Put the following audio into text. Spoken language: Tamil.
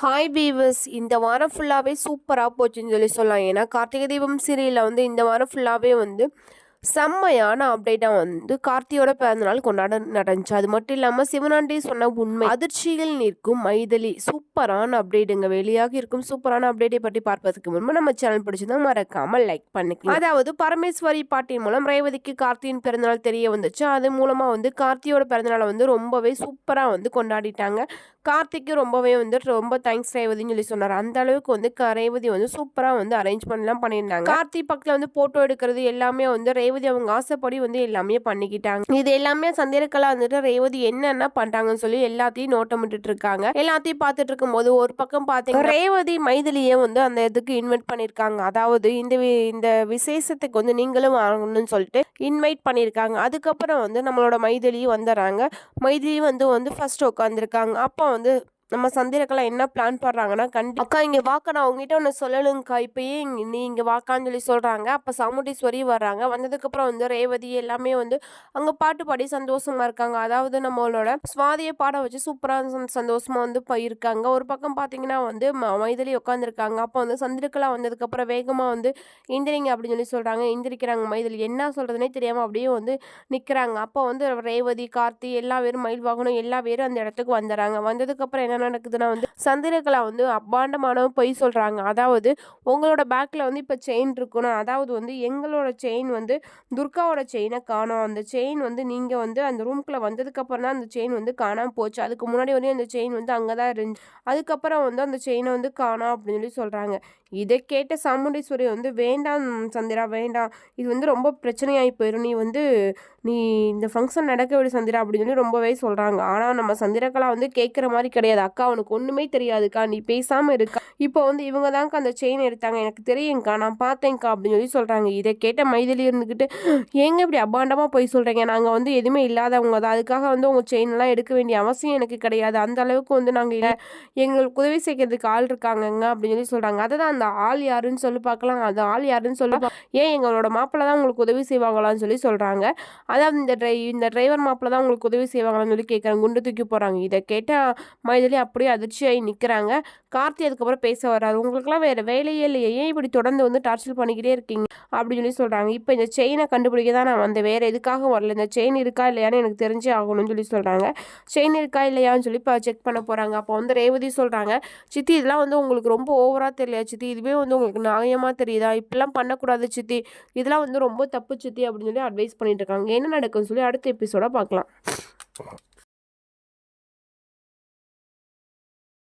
ஹாய் பீவர்ஸ் இந்த வாரம் ஃபுல்லாகவே சூப்பராக போச்சுன்னு சொல்லி சொல்லலாம். ஏன்னா கார்த்திகை தீபம் சீரியலில் வந்து இந்த வாரம் ஃபுல்லாகவே வந்து செம்மையான அப்டேட்டாக வந்து கார்த்தியோட பிறந்தநாள் கொண்டாட நடந்துச்சு. அது மட்டும் இல்லாமல் சிவனாண்டி சொன்ன உண்மை அதிர்ச்சியில் நிற்கும் மைதலி. சூப்பரான அப்டேட்டுங்க வெளியாக இருக்கும் சூப்பரான அப்டேட்டை பற்றி பார்ப்பதற்கு முன்பு நம்ம சேனல் பிடிச்சதும் மறக்காமல் லைக் பண்ணிக்கலாம் அதாவது பரமேஸ்வரி பாட்டின் மூலம் ரேவதிக்கு கார்த்தியின் பிறந்தநாள் தெரிய வந்துச்சு. அது மூலமாக வந்து கார்த்தியோட பிறந்தநாளை வந்து ரொம்பவே சூப்பராக வந்து கொண்டாடிட்டாங்க. கார்த்திக்கு ரொம்பவே வந்து ரொம்ப தேங்க்ஸ் ரேவதின்னு சொல்லி சொன்னார். அந்த அளவுக்கு வந்து ரேவதி வந்து சூப்பராக வந்து அரேஞ்ச்மெண்ட்லாம் பண்ணியிருந்தாங்க. கார்த்தி பக்கத்தில் வந்து ஃபோட்டோ எடுக்கிறது எல்லாமே வந்து ரேவதி அவங்க ஆசைப்படி வந்து எல்லாமே பண்ணிக்கிட்டாங்க. இது எல்லாமே சந்திரக்கலா வந்துட்டு ரேவதி என்னென்ன பண்றாங்கன்னு சொல்லி எல்லாத்தையும் நோட்டமிட்டு இருக்காங்க எல்லாத்தையும் பார்த்துட்டு இருக்கும்போது ஒரு பக்கம் பார்த்தீங்க ரேவதி மைதிலியே வந்து அந்த இதுக்கு இன்வைட் பண்ணியிருக்காங்க அதாவது இந்த வி- இந்த விசேஷத்துக்கு வந்து நீங்களும் வாங்கணும்னு சொல்லிட்டு இன்வைட் பண்ணியிருக்காங்க அதுக்கப்புறம் வந்து நம்மளோட மைதிலி வந்துடுறாங்க. மைதிலி வந்து வந்து ஃபர்ஸ்ட் உட்காந்துருக்காங்க அப்போ வந்து நம்ம சந்திரக்கெல்லாம் என்ன பிளான் பண்ணுறாங்கன்னா கண்டி அக்கா இங்கே வாக்கா நான் உங்ககிட்ட ஒன்று சொல்லலுங்கக்கா. இப்பயே இங்கே நீ இங்கே வாக்கான்னு சொல்லி சொல்கிறாங்க அப்போ சாமுண்டீஸ்வரி வர்றாங்க. வந்ததுக்கப்புறம் வந்து ரேவதி எல்லாமே வந்து அங்கே பாட்டு பாடி சந்தோஷமாக இருக்காங்க. அதாவது நம்மளோட சுவாதியை பாட வச்சு சூப்பராக சந்தோஷமாக வந்து இப்போ இருக்காங்க ஒரு பக்கம் பார்த்தீங்கன்னா வந்து ம- மைதிலி உட்காந்துருக்காங்க அப்போ வந்து சந்திரக்கலா வந்ததுக்கப்புறம் வேகமாக வந்து எந்திரிங்க அப்படின்னு சொல்லி சொல்கிறாங்க எந்திரிக்கிறாங்க மைதிலி என்ன சொல்கிறதுனே தெரியாமல் அப்படியே வந்து நிற்கிறாங்க அப்போ வந்து ரேவதி கார்த்தி எல்லா பேரும் மயில் வாகனம் எல்லா பேரும் அந்த இடத்துக்கு வந்துடுறாங்க வந்ததுக்கப்புறம் என்ன நடக்குதுன்னா வந்து சந்திரகலா வந்து அப்பாண்டமானவன் பொய் சொல்கிறாங்க அதாவது உங்களோட பேக்கில் வந்து இப்போ செயின் இருக்கணும் அதாவது வந்து எங்களோட செயின் வந்து துர்காவோட செயினை காணோம். அந்த செயின் வந்து நீங்கள் வந்து அந்த ரூம்குள்ளே வந்ததுக்கப்புறம் தான் அந்த செயின் வந்து காணாமல் போச்சு. அதுக்கு முன்னாடி வரையும் அந்த செயின் வந்து அங்கே தான் இருந்துச்சு. அதுக்கப்புறம் வந்து அந்த செயினை வந்து காணோம் அப்படின்னு சொல்லி சொல்கிறாங்க இதை கேட்ட சாமுண்டீஸ்வரி வந்து வேண்டாம் சந்திரா வேண்டாம். இது வந்து ரொம்ப பிரச்சனையாகி போயிடும் நீ வந்து நீ இந்த ஃபங்க்ஷன் நடக்க விடு சந்திரா அப்படின்னு சொல்லி ரொம்பவே சொல்கிறாங்க ஆனால் நம்ம சந்திரகலா வந்து கேட்குற மாதிரி கிடையாது. அக்கா உனக்கு ஒன்றுமே தெரியாதுக்கா. நீ பேசாமல் இருக்கா? இப்போ வந்து இவங்க தான்க்கா அந்த செயின் எடுத்தாங்க. எனக்கு தெரியுங்க்கா நான் பார்த்தேங்க்கா அப்படின்னு சொல்லி சொல்கிறாங்க இதை கேட்ட மைதிலி இருந்துக்கிட்டு ஏங்க இப்படி அபாண்டமாக போய் சொல்கிறீங்க நாங்கள் வந்து எதுவுமே இல்லாதவங்க தான். அதுக்காக வந்து உங்கள் செயின்லாம் எடுக்க வேண்டிய அவசியம் எனக்கு கிடையாது. அந்த அளவுக்கு வந்து நாங்கள் எங்களுக்கு உதவி செய்கிறதுக்கு ஆள் இருக்காங்கங்க அப்படின்னு சொல்லி சொல்கிறாங்க அதை தான் அந்த ஆள் யாருன்னு சொல்லி பார்க்கலாம். அந்த ஆள் யாருன்னு சொல்லி ஏன் எங்களோட மாப்பிள்ளை தான் உங்களுக்கு உதவி செய்வாங்களான்னு சொல்லி சொல்கிறாங்க அதாவது இந்த ட்ரை இந்த டிரைவர் மாப்பிள்ளை தான் உங்களுக்கு உதவி செய்வாங்களான்னு சொல்லி கேட்குறாங்க. குண்டு தூக்கி போகிறாங்க இதை கேட்டால் மைதிலி அப்படியே அதிர்ச்சியாகி நிற்கிறாங்க கார்த்தி அதுக்கப்புறம் பேச வர்றாரு. உங்களுக்குலாம் வேறு வேலையே இல்லையே. ஏன் இப்படி தொடர்ந்து வந்து டார்ச்சர் பண்ணிக்கிட்டே இருக்கீங்க? அப்படின்னு சொல்லி சொல்கிறாங்க இப்போ இந்த செயினை கண்டுபிடிக்க தான் நான் வந்தேன். வேறு எதுக்காக வரல. இந்த செயின் இருக்கா இல்லையான்னு எனக்கு தெரிஞ்சே ஆகணும்னு சொல்லி சொல்கிறாங்க செயின் இருக்கா இல்லையான்னு சொல்லி இப்போ செக் பண்ண போகிறாங்க அப்போ வந்து ரேவதி சொல்கிறாங்க சித்தி இதெல்லாம் வந்து உங்களுக்கு ரொம்ப ஓவராக தெரியல சித்தி? இதுவே வந்து உங்களுக்கு நியாயமாக தெரியுதா? இப்படிலாம் பண்ணக்கூடாது சித்தி. இதெல்லாம் வந்து ரொம்ப தப்பு சித்தி அப்படின்னு சொல்லி அட்வைஸ் பண்ணிட்டு இருக்காங்க. என்ன நடக்குன்னு சொல்லி அடுத்த எபிசோட பார்க்கலாம்.